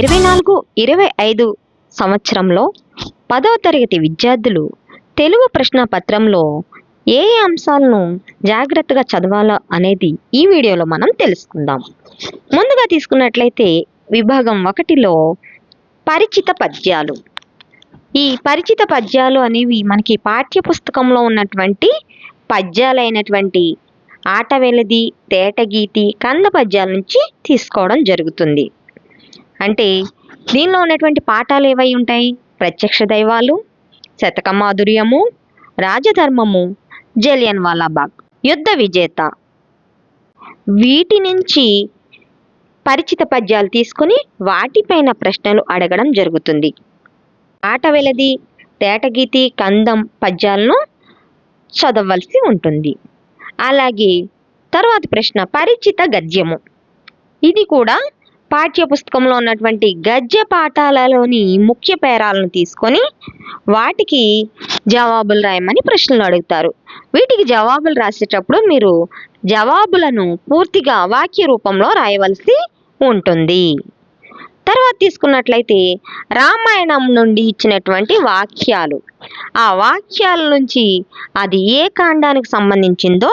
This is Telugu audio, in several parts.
ఇరవై నాలుగు ఇరవై ఐదు సంవత్సరంలో పదవ తరగతి విద్యార్థులు తెలుగు ప్రశ్న పత్రంలో ఏ ఏ అంశాలను జాగ్రత్తగా చదవాలో అనేది ఈ వీడియోలో మనం తెలుసుకుందాం. ముందుగా తీసుకున్నట్లయితే విభాగం ఒకటిలో పరిచిత పద్యాలు. ఈ పరిచిత పద్యాలు అనేవి మనకి పాఠ్య పుస్తకంలో ఉన్నటువంటి పద్యాలైనటువంటి ఆటవెలది తేటగీతి కంద పద్యాల నుంచి తీసుకోవడం జరుగుతుంది. అంటే దీనిలో ఉన్నటువంటి పాఠాలు ఏవై ఉంటాయి? ప్రత్యక్ష దైవాలు శతక మాధుర్యము రాజధర్మము జలియన్ వాలాబాగ్. యుద్ధ విజేత. వీటి నుంచి పరిచిత పద్యాలు తీసుకొని వాటిపైన ప్రశ్నలు అడగడం జరుగుతుంది. ఆట వెలది తేటగీతి కందం పద్యాలను చదవలసి ఉంటుంది. అలాగే తర్వాత ప్రశ్న పరిచిత గద్యము. ఇది కూడా పాఠ్య పుస్తకంలో ఉన్నటువంటి గద్య పాఠాలలోని ముఖ్య పేరాలను తీసుకొని వాటికి జవాబులు రాయమని ప్రశ్నలు అడుగుతారు. వీటికి జవాబులు రాసేటప్పుడు మీరు జవాబులను పూర్తిగా వాక్య రూపంలో రాయవలసి ఉంటుంది. తర్వాత తీసుకున్నట్లయితే రామాయణం నుండి ఇచ్చినటువంటి వాక్యాలు. ఆ వాక్యాల నుంచి అది ఏ కాండానికి సంబంధించిందో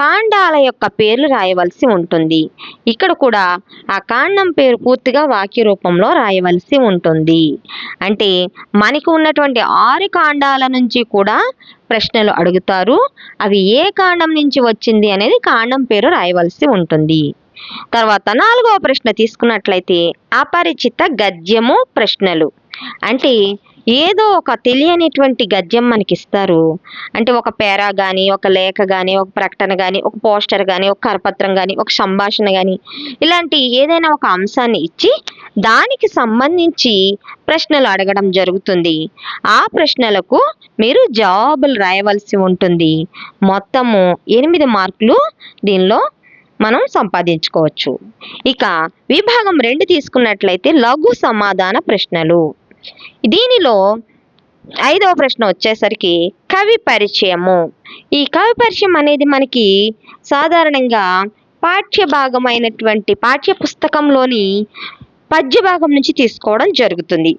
కాండాల యొక్క పేర్లు రాయవలసి ఉంటుంది. ఇక్కడ కూడా ఆ కాండం పేరు పూర్తిగా వాక్య రూపంలో రాయవలసి ఉంటుంది. అంటే మనకు ఉన్నటువంటి ఆరు కాండాల నుంచి కూడా ప్రశ్నలు అడుగుతారు. అవి ఏ కాండం నుంచి వచ్చింది అనేది కాండం పేరు రాయవలసి ఉంటుంది. తర్వాత నాలుగవ ప్రశ్న తీసుకున్నట్లయితే అపరిచిత గద్యము ప్రశ్నలు. అంటే ఏదో ఒక తెలియనిటువంటి గద్యం మనకి ఇస్తారు అంటే ఒక పేరా కానీ ఒక లేఖ కానీ ఒక ప్రకటన కానీ ఒక పోస్టర్ కానీ ఒక కరపత్రం కానీ ఒక సంభాషణ కానీ ఇలాంటి ఏదైనా ఒక అంశాన్ని ఇచ్చి దానికి సంబంధించి ప్రశ్నలు అడగడం జరుగుతుంది. ఆ ప్రశ్నలకు మీరు జవాబులు రాయవలసి ఉంటుంది. మొత్తము ఎనిమిది మార్కులు దీనిలో మనం సంపాదించుకోవచ్చు. ఇక విభాగం రెండు తీసుకున్నట్లయితే లఘు సమాధాన ప్రశ్నలు. దీనిలో ఐదవ ప్రశ్న వచ్చేసరికి కవి పరిచయము. ఈ కవి పరిచయం అనేది మనకి సాధారణంగా పాఠ్య భాగమైనటువంటి పాఠ్య పుస్తకంలోని పద్య భాగం నుంచి తీసుకోవడం జరుగుతుంది.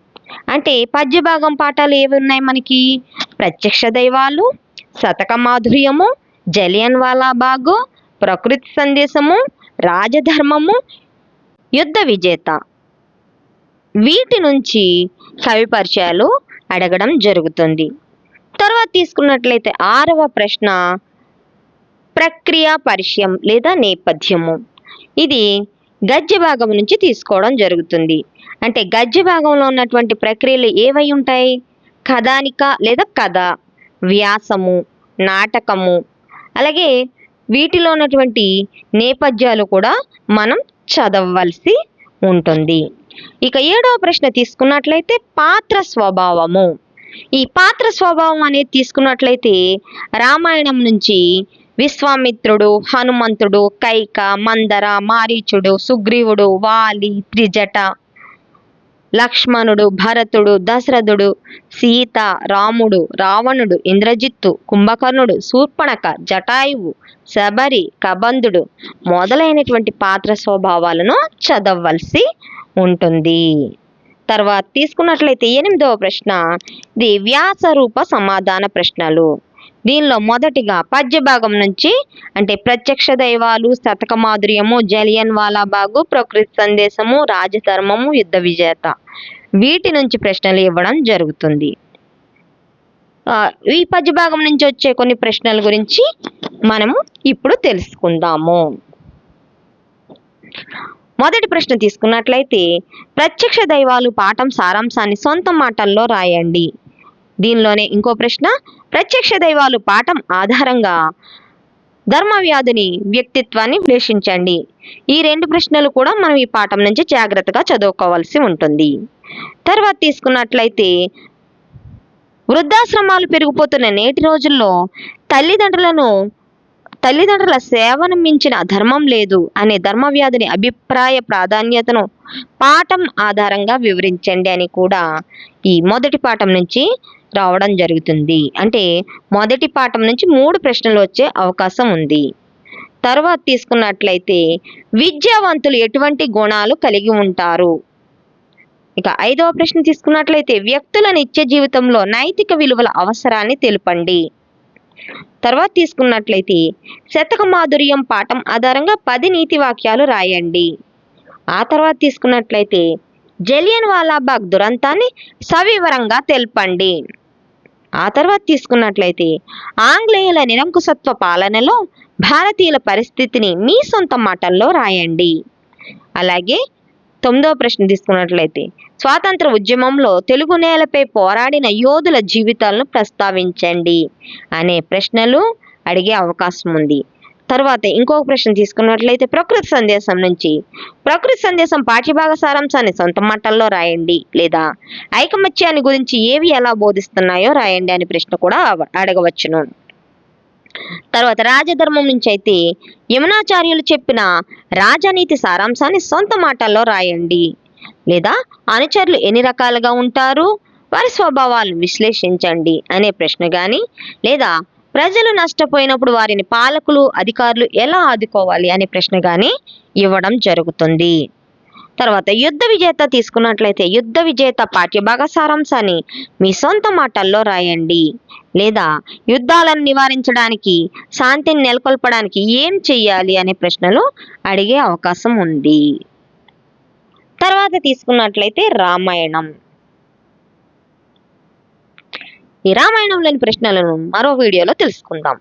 అంటే పద్య భాగం పాఠాలు ఏవి ఉన్నాయి మనకి? ప్రత్యక్ష దైవాలు శతక మాధుర్యము జలియన్ వాలాబాగు ప్రకృతి సందేశము రాజధర్మము యుద్ధ విజేత. వీటి నుంచి కవి పరిచయాలు అడగడం జరుగుతుంది. తర్వాత తీసుకున్నట్లయితే ఆరవ ప్రశ్న ప్రక్రియ పరిచయం లేదా నేపథ్యము. ఇది గద్య భాగం నుంచి తీసుకోవడం జరుగుతుంది. అంటే గద్య భాగంలో ఉన్నటువంటి ప్రక్రియలు ఏవై ఉంటాయి? కథానిక లేదా కథ వ్యాసము నాటకము అలాగే వీటిలో ఉన్నటువంటి నేపథ్యాలు కూడా మనం చదవవలసి ఉంటుంది. ఇక ఏడవ ప్రశ్న తీసుకున్నట్లయితే పాత్ర స్వభావము. ఈ పాత్ర స్వభావం అనేది తీసుకున్నట్లయితే రామాయణం నుంచి విశ్వామిత్రుడు హనుమంతుడు కైక మందర మారీచుడు సుగ్రీవుడు వాలి త్రిజట లక్ష్మణుడు భరతుడు దశరథుడు సీత రాముడు రావణుడు ఇంద్రజిత్తు కుంభకర్ణుడు శూర్పణక జటాయువు శబరి కబంధుడు మొదలైనటువంటి పాత్ర స్వభావాలను చదవవలసి ఉంటుంది. తర్వాత తీసుకున్నట్లయితే ఎనిమిదవ ప్రశ్న ఇది వ్యాసరూప సమాధాన ప్రశ్నలు. దీనిలో మొదటిగా పద్య భాగం నుంచి అంటే ప్రత్యక్ష దైవాలు శతక మాధుర్యము జలియన్ వాలాబాగు ప్రకృతి సందేశము రాజధర్మము యుద్ధ విజేత వీటి నుంచి ప్రశ్నలు ఇవ్వడం జరుగుతుంది. ఈ పద్య భాగం నుంచి వచ్చే కొన్ని ప్రశ్నల గురించి మనము ఇప్పుడు తెలుసుకుందాము. మొదటి ప్రశ్న తీసుకున్నట్లయితే ప్రత్యక్ష దైవాలు పాఠం సారాంశాన్ని సొంత మాటల్లో రాయండి. దీనిలోనే ఇంకో ప్రశ్న. ప్రత్యక్ష దైవాలు పాఠం ఆధారంగా ధర్మవ్యాధుని వ్యక్తిత్వాన్ని విశ్లేషించండి. ఈ రెండు ప్రశ్నలు కూడా మనం ఈ పాఠం నుంచి జాగ్రత్తగా చదువుకోవాల్సి ఉంటుంది. తర్వాత తీసుకున్నట్లయితే వృద్ధాశ్రమాలు పెరిగిపోతున్న నేటి రోజుల్లో తల్లిదండ్రులను తల్లిదండ్రుల సేవను మించిన ధర్మం లేదు అనే ధర్మవ్యాధిని అభిప్రాయ ప్రాధాన్యతను పాఠం ఆధారంగా వివరించండి అని కూడా ఈ మొదటి పాఠం నుంచి రావడం జరుగుతుంది. అంటే మొదటి పాఠం నుంచి మూడు ప్రశ్నలు వచ్చే అవకాశం ఉంది. తర్వాత తీసుకున్నట్లయితే విద్యావంతులు ఎటువంటి గుణాలు కలిగి ఉంటారు? ఇక ఐదవ ప్రశ్న తీసుకున్నట్లయితే వ్యక్తుల నిత్య జీవితంలో నైతిక విలువల అవసరాన్ని తెలుపండి. తర్వాత తీసుకున్నట్లయితే శతక మాధుర్యం పాఠం ఆధారంగా పది నీతి వాక్యాలు రాయండి. ఆ తర్వాత తీసుకున్నట్లయితే జలియన్ వాలాబాగ్ దురంతాన్ని సవివరంగా తెలపండి. ఆ తర్వాత తీసుకున్నట్లయితే ఆంగ్లేయుల నిరంకుశత్వ పాలనలో భారతీయుల పరిస్థితిని మీ సొంత మాటల్లో రాయండి. అలాగే తొమ్మిదవ ప్రశ్న తీసుకున్నట్లయితే స్వాతంత్ర ఉద్యమంలో తెలుగు నేలపై పోరాడిన యోధుల జీవితాలను ప్రస్తావించండి అనే ప్రశ్నలు అడిగే అవకాశం ఉంది. తర్వాత ఇంకొక ప్రశ్న తీసుకున్నట్లయితే ప్రకృతి సందేశం నుంచి. ప్రకృతి సందేశం పాఠ్యభాగ సారాంశాన్ని సొంత మాటల్లో రాయండి లేదా ఐకమత్యాన్ని గురించి ఏవి ఎలా బోధిస్తున్నాయో రాయండి అనే ప్రశ్న కూడా అడగవచ్చును. తర్వాత రాజధర్మం నుంచి అయితే యమునాచార్యులు చెప్పిన రాజనీతి సారాంశాన్ని సొంత మాటల్లో రాయండి లేదా అనుచరులు ఎన్ని రకాలుగా ఉంటారు? వారి స్వభావాలను విశ్లేషించండి అనే ప్రశ్న కానీ లేదా ప్రజలు నష్టపోయినప్పుడు వారిని పాలకులు అధికారులు ఎలా ఆదుకోవాలి అనే ప్రశ్న కానీ ఇవ్వడం జరుగుతుంది. తర్వాత యుద్ధ విజేత తీసుకున్నట్లయితే యుద్ధ విజేత పాఠ్యభాగ సారాంశాన్ని మీ సొంత మాటల్లో రాయండి. లేదా యుద్ధాలను నివారించడానికి శాంతిని నెలకొల్పడానికి ఏం చెయ్యాలి అనే ప్రశ్నలు అడిగే అవకాశం ఉంది. తర్వాత తీసుకున్నట్లయితే రామాయణం. ఈ రామాయణంలోని ప్రశ్నలను మరో వీడియోలో తెలుసుకుందాం.